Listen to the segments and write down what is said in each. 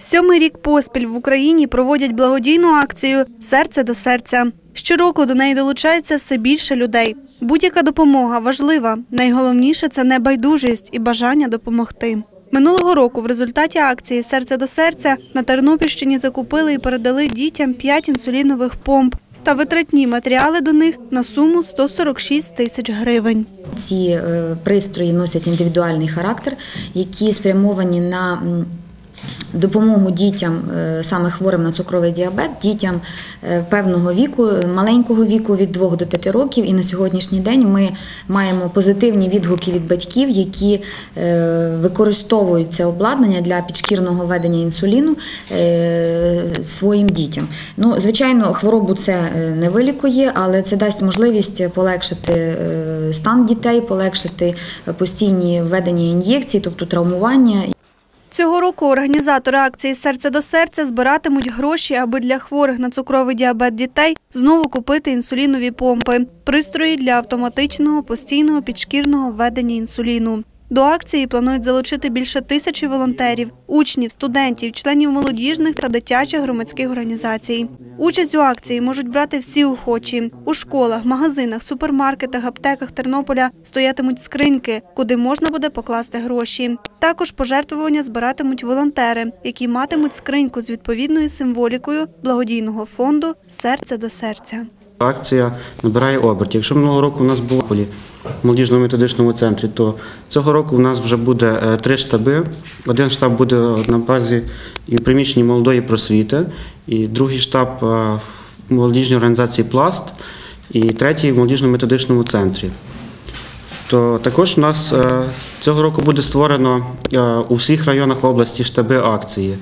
Сьомий рік поспіль в Україні проводять благодійну акцію Серце до серця. Щороку до неї долучається все більше людей. Будь-яка допомога важлива. Найголовніше це небайдужість і бажання допомогти. Минулого року в результаті акції Серце до серця на Тернопільщині закупили і передали дітям 5 інсулінових помп та витратні матеріали до них на суму 146 тисяч гривень. Ці е, пристрої носять індивідуальний характер, які спрямовані на допомогу дітям, е, саме хворим на цукровий діабет, дітям е, певного віку, маленького віку від 2 до 5 років. І на сьогоднішній день ми маємо позитивні відгуки від батьків, які е, використовують це обладнання для підшкірного введення інсуліну своїм дітям. Ну, звичайно, хворобу це не вилікує, але це дасть можливість полегшити стан дітей, полегшити постійні введення ін'єкцій, тобто травмування. Цього року організатори акції Серце до серця збиратимуть гроші, аби для хворих на цукровий діабет дітей знову купити інсулінові помпи, пристрої для автоматичного постійного підшкірного введення інсуліну. До акції планують залучити більше тисячі волонтерів, учнів, студентів, членів молодіжних та дитячих громадських організацій. Участь у акції можуть брати всі охочі. У школах, магазинах, супермаркетах, аптеках Тернополя стоятимуть скриньки, куди можна буде покласти гроші. Також пожертвування збиратимуть волонтери, які матимуть скриньку з відповідною символікою благодійного фонду Серце до серця. Акція набирає обертів. Якщо минулого року у нас було Полі, в молодіжному методичному центрі, то цього року у нас вже буде е, три штаби. Один штаб буде на базі і приміщенні молодої просвіти, і другий штаб е, в молодіжній організації Пласт, і третій в молодіжному методичному центрі. То також у нас е, цього року буде створено у всіх районах області штаби акції.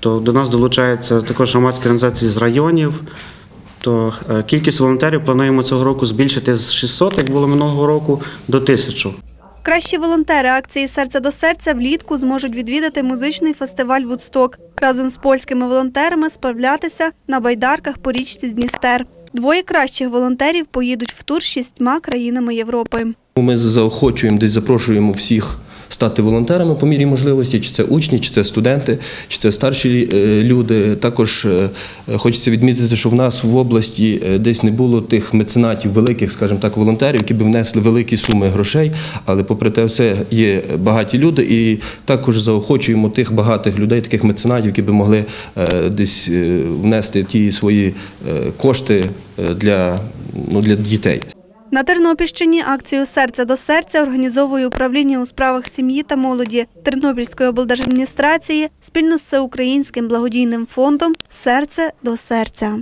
То до нас долучаються також громадські організації з районів. То е, кількість волонтерів плануємо цього року збільшити з 600, як було минулого року, до 1000. Кращі волонтери акції Серце до серця влітку зможуть відвідати музичний фестиваль Вудсток разом з польськими волонтерами справлятися на байдарках по річці Дністер. Двоє кращих волонтерів поїдуть в тур шістьма країнами Європи. Ми заохочуємо, десь запрошуємо всіх стати волонтерами по мірі можливості, чи це учні, чи це студенти, чи це старші е, люди. Також е, хочеться відмітити, що в нас в області е, десь не було тих меценатів, великих, скажімо так, волонтерів, які б внесли великі суми грошей. Але попри те, все є багаті люди, і також заохочуємо тих багатих людей, таких меценатів, які би могли десь внести ті свої кошти для, ну, для дітей. На Тернопільщині акцію Серце до серця організовує управління у справах сім'ї та молоді Тернопільської облдержадміністрації спільно з всеукраїнським благодійним фондом Серце до серця.